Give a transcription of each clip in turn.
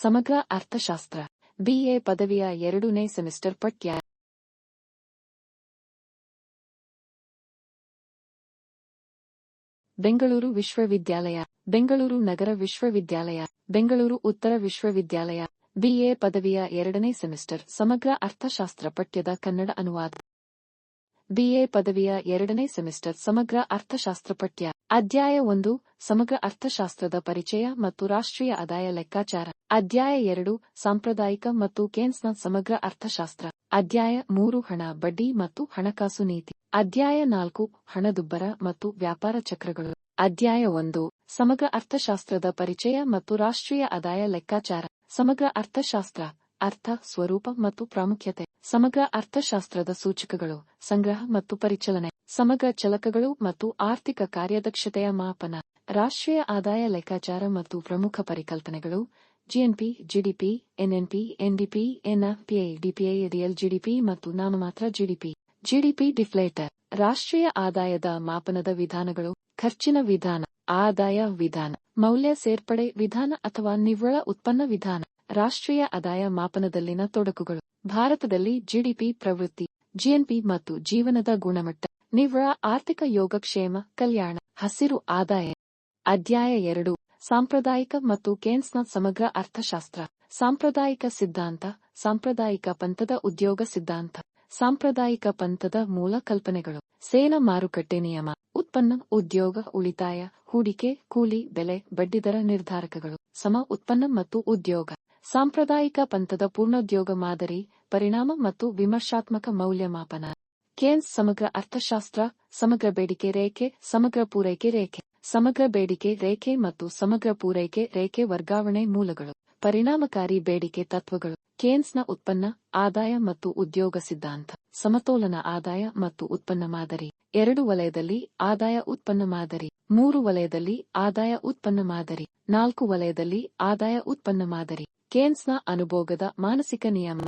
ಸಮಗ್ರ ಅರ್ಥಶಾಸ್ತ್ರ ಬಿಎ ಪದವಿಯ ಎರಡನೇ ಸೆಮಿಸ್ಟರ್ ಪಠ್ಯ. ಬೆಂಗಳೂರು ವಿಶ್ವವಿದ್ಯಾಲಯ, ಬೆಂಗಳೂರು ನಗರ ವಿಶ್ವವಿದ್ಯಾಲಯ, ಬೆಂಗಳೂರು ಉತ್ತರ ವಿಶ್ವವಿದ್ಯಾಲಯ ಬಿಎ ಪದವಿಯ ಎರಡನೇ ಸೆಮಿಸ್ಟರ್, ಸಮಗ್ರ ಅರ್ಥಶಾಸ್ತ್ರ ಪಠ್ಯದ ಕನ್ನಡ ಅನುವಾದ. ಬಿಎ ಪದವಿಯ ಎರಡನೇ ಸೆಮಿಸ್ಟರ್ ಸಮಗ್ರ ಅರ್ಥಶಾಸ್ತ್ರ ಪಠ್ಯ. ಅಧ್ಯಾಯ ಒಂದು, ಸಮಗ್ರ ಅರ್ಥಶಾಸ್ತ್ರದ ಪರಿಚಯ ಮತ್ತು ರಾಷ್ಟ್ರೀಯ ಆದಾಯ ಲೆಕ್ಕಾಚಾರ. ಅಧ್ಯಾಯ ಎರಡು, ಸಾಂಪ್ರದಾಯಿಕ ಮತ್ತು ಕೇನ್ಸ್ನ ಸಮಗ್ರ ಅರ್ಥಶಾಸ್ತ್ರ. ಅಧ್ಯಾಯ ಮೂರು, ಹಣ, ಬಡ್ಡಿ ಮತ್ತು ಹಣಕಾಸು ನೀತಿ. ಅಧ್ಯಾಯ ನಾಲ್ಕು, ಹಣದುಬ್ಬರ ಮತ್ತು ವ್ಯಾಪಾರ ಚಕ್ರಗಳು. ಅಧ್ಯಾಯ ಒಂದು, ಸಮಗ್ರ ಅರ್ಥಶಾಸ್ತ್ರದ ಪರಿಚಯ ಮತ್ತು ರಾಷ್ಟ್ರೀಯ ಆದಾಯ ಲೆಕ್ಕಾಚಾರ. ಸಮಗ್ರ ಅರ್ಥಶಾಸ್ತ್ರ ಅರ್ಥ, ಸ್ವರೂಪ ಮತ್ತು ಪ್ರಾಮುಖ್ಯತೆ. ಸಮಗ್ರ ಅರ್ಥಶಾಸ್ತ್ರದ ಸೂಚಕಗಳು, ಸಂಗ್ರಹ ಮತ್ತು ಪರಿಚಲನೆ. ಸಮಗ್ರ ಚಲಕಗಳು ಮತ್ತು ಆರ್ಥಿಕ ಕಾರ್ಯದಕ್ಷತೆಯ ಮಾಪನ. ರಾಷ್ಟ್ರೀಯ ಆದಾಯ ಲೆಕ್ಕಾಚಾರ ಮತ್ತು ಪ್ರಮುಖ ಪರಿಕಲ್ಪನೆಗಳು. GNP, GDP, NNP, NDP NFPI DPI real GDP ಮತ್ತು ನಾಮಮಾತ್ರ ಜಿಡಿಪಿ. GDP deflator. ರಾಷ್ಟ್ರೀಯ ಆದಾಯದ ಮಾಪನದ ವಿಧಾನಗಳು. ಖರ್ಚಿನ ವಿಧಾನ, ಆದಾಯ ವಿಧಾನ, ಮೌಲ್ಯ ಸೇರ್ಪಡೆ ವಿಧಾನ ಅಥವಾ ನಿವ್ವಳ ಉತ್ಪನ್ನ ವಿಧಾನ. ರಾಷ್ಟ್ರೀಯ ಆದಾಯ ಮಾಪನದಲ್ಲಿನ ತೊಡಕುಗಳು. ಭಾರತದಲ್ಲಿ ಜಿಡಿಪಿ ಪ್ರವೃತ್ತಿ, ಜಿಎನ್ಪಿ ಮತ್ತು ಜೀವನದ ಗುಣಮಟ್ಟ, ನಿವ್ವಳ ಆರ್ಥಿಕ ಯೋಗಕ್ಷೇಮ, ಕಲ್ಯಾಣ, ಹಸಿರು ಆದಾಯ. ಅಧ್ಯಾಯ ಎರಡು, ಸಾಂಪ್ರದಾಯಿಕ ಮತ್ತು ಕೇನ್ಸ್ನ ಸಮಗ್ರ ಅರ್ಥಶಾಸ್ತ್ರ. ಸಾಂಪ್ರದಾಯಿಕ ಸಿದ್ಧಾಂತ, ಸಾಂಪ್ರದಾಯಿಕ ಪಂಥದ ಉದ್ಯೋಗ ಸಿದ್ಧಾಂತ. ಸಾಂಪ್ರದಾಯಿಕ ಪಂಥದ ಮೂಲ ಕಲ್ಪನೆಗಳು. ಸೇನಾ ಮಾರುಕಟ್ಟೆ ನಿಯಮ, ಉತ್ಪನ್ನ, ಉದ್ಯೋಗ, ಉಳಿತಾಯ, ಹೂಡಿಕೆ, ಕೂಲಿ, ಬೆಲೆ ಬಡ್ಡಿದರ ನಿರ್ಧಾರಕಗಳು. ಸಮ ಉತ್ಪನ್ನ ಮತ್ತು ಉದ್ಯೋಗ. ಸಾಂಪ್ರದಾಯಿಕ ಪಂಥದ ಪೂರ್ಣೋದ್ಯೋಗ ಮಾದರಿ, ಪರಿಣಾಮ ಮತ್ತು ವಿಮರ್ಶಾತ್ಮಕ ಮೌಲ್ಯಮಾಪನ. ಕೇನ್ಸ್ ಸಮಗ್ರ ಅರ್ಥಶಾಸ್ತ್ರ, ಸಮಗ್ರ ಬೇಡಿಕೆ ರೇಖೆ, ಸಮಗ್ರ ಪೂರೈಕೆ ರೇಖೆ. ಸಮಗ್ರ ಬೇಡಿಕೆ ರೇಖೆ ಮತ್ತು ಸಮಗ್ರ ಪೂರೈಕೆ ರೇಖೆ ವರ್ಗಾವಣೆ ಮೂಲಗಳು. ಪರಿಣಾಮಕಾರಿ ಬೇಡಿಕೆ ತತ್ವಗಳು. ಕೇನ್ಸ್ನ ಉತ್ಪನ್ನ, ಆದಾಯ ಮತ್ತು ಉದ್ಯೋಗ ಸಿದ್ಧಾಂತ. ಸಮತೋಲನ ಆದಾಯ ಮತ್ತು ಉತ್ಪನ್ನ ಮಾದರಿ. ಎರಡು ವಲಯದಲ್ಲಿ ಆದಾಯ ಉತ್ಪನ್ನ ಮಾದರಿ. ಮೂರು ವಲಯದಲ್ಲಿ ಆದಾಯ ಉತ್ಪನ್ನ ಮಾದರಿ. ನಾಲ್ಕು ವಲಯದಲ್ಲಿ ಆದಾಯ ಉತ್ಪನ್ನ ಮಾದರಿ. ಕೇನ್ಸ್ನ ಅನುಭೋಗದ ಮಾನಸಿಕ ನಿಯಮ.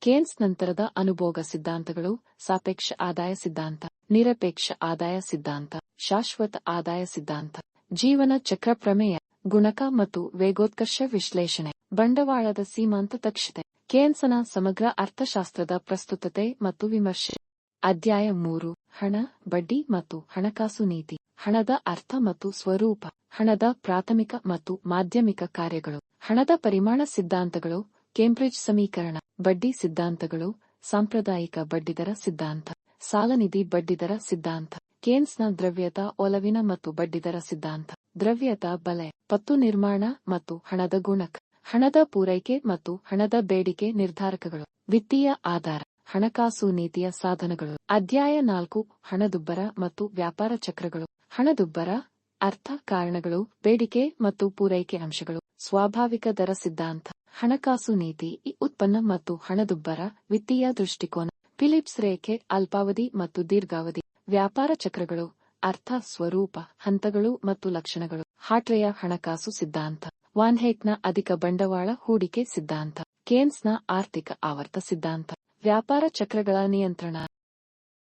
ಕೇನ್ಸ್ ನಂತರದ ಅನುಭೋಗ ಸಿದ್ಧಾಂತಗಳು ಸಾಪೇಕ್ಷ ಆದಾಯ ಸಿದ್ಧಾಂತ, ನಿರಪೇಕ್ಷ ಆದಾಯ ಸಿದ್ಧಾಂತ, ಶಾಶ್ವತ ಆದಾಯ ಸಿದ್ಧಾಂತ, ಜೀವನ ಚಕ್ರ ಪ್ರಮೇಯ, ಗುಣಕ ಮತ್ತು ವೇಗೋತ್ಕರ್ಷ ವಿಶ್ಲೇಷಣೆ, ಬಂಡವಾಳದ ಸೀಮಾಂತ ದಕ್ಷತೆ. ಕೇನ್ಸನ ಸಮಗ್ರ ಅರ್ಥಶಾಸ್ತ್ರದ ಪ್ರಸ್ತುತತೆ ಮತ್ತು ವಿಮರ್ಶೆ. ಅಧ್ಯಾಯ ಮೂರು, ಹಣ, ಬಡ್ಡಿ ಮತ್ತು ಹಣಕಾಸು ನೀತಿ. ಹಣದ ಅರ್ಥ ಮತ್ತು ಸ್ವರೂಪ. ಹಣದ ಪ್ರಾಥಮಿಕ ಮತ್ತು ಮಾಧ್ಯಮಿಕ ಕಾರ್ಯಗಳು. ಹಣದ ಪರಿಮಾಣ ಸಿದ್ಧಾಂತಗಳು, ಕೇಂಬ್ರಿಡ್ಜ್ ಸಮೀಕರಣ, ಬಡ್ಡಿ ಸಿದ್ಧಾಂತಗಳು, ಸಾಂಪ್ರದಾಯಿಕ ಬಡ್ಡಿದರ ಸಿದ್ಧಾಂತ, ಸಾಲನಿಧಿ ಬಡ್ಡಿದರ ಸಿದ್ಧಾಂತ, ಕೇನ್ಸ್ನ ದ್ರವ್ಯತ ಒಲವಿನ ಮತ್ತು ಬಡ್ಡಿದರ ಸಿದ್ಧಾಂತ ದ್ರವ್ಯತ ಬಲೆ, ಪತ್ತು ನಿರ್ಮಾಣ ಮತ್ತು ಹಣದ ಗುಣಕ. ಹಣದ ಪೂರೈಕೆ ಮತ್ತು ಹಣದ ಬೇಡಿಕೆ ನಿರ್ಧಾರಕಗಳು. ವಿತ್ತೀಯ ಆಧಾರ, ಹಣಕಾಸು ನೀತಿಯ ಸಾಧನಗಳು. ಅಧ್ಯಾಯ ನಾಲ್ಕು, ಹಣದುಬ್ಬರ ಮತ್ತು ವ್ಯಾಪಾರ ಚಕ್ರಗಳು. ಹಣದುಬ್ಬರ, ಅರ್ಥ ಕಾರಣಗಳು, ಬೇಡಿಕೆ ಮತ್ತು ಪೂರೈಕೆ ಅಂಶಗಳು. ಸ್ವಾಭಾವಿಕ ದರ ಸಿದ್ಧಾಂತ. ಹಣಕಾಸು ನೀತಿ ಉತ್ಪನ್ನ ಮತ್ತು ಹಣದುಬ್ಬರ ವಿತ್ತೀಯ ದೃಷ್ಟಿಕೋನ. ಫಿಲಿಪ್ಸ್ ರೇಖೆ, ಅಲ್ಪಾವಧಿ ಮತ್ತು ದೀರ್ಘಾವಧಿ. ವ್ಯಾಪಾರ ಚಕ್ರಗಳು, ಅರ್ಥ ಸ್ವರೂಪ, ಹಂತಗಳು ಮತ್ತು ಲಕ್ಷಣಗಳು. ಹಾಟ್ರೆಯ ಹಣಕಾಸು ಸಿದ್ಧಾಂತ. ವಾನ್ಹೇಕ್ನ ಅಧಿಕ ಬಂಡವಾಳ ಹೂಡಿಕೆ ಸಿದ್ಧಾಂತ ಕೇನ್ಸ್ನ ಆರ್ಥಿಕ ಆವರ್ತ ಸಿದ್ಧಾಂತ ವ್ಯಾಪಾರ ಚಕ್ರಗಳ ನಿಯಂತ್ರಣ.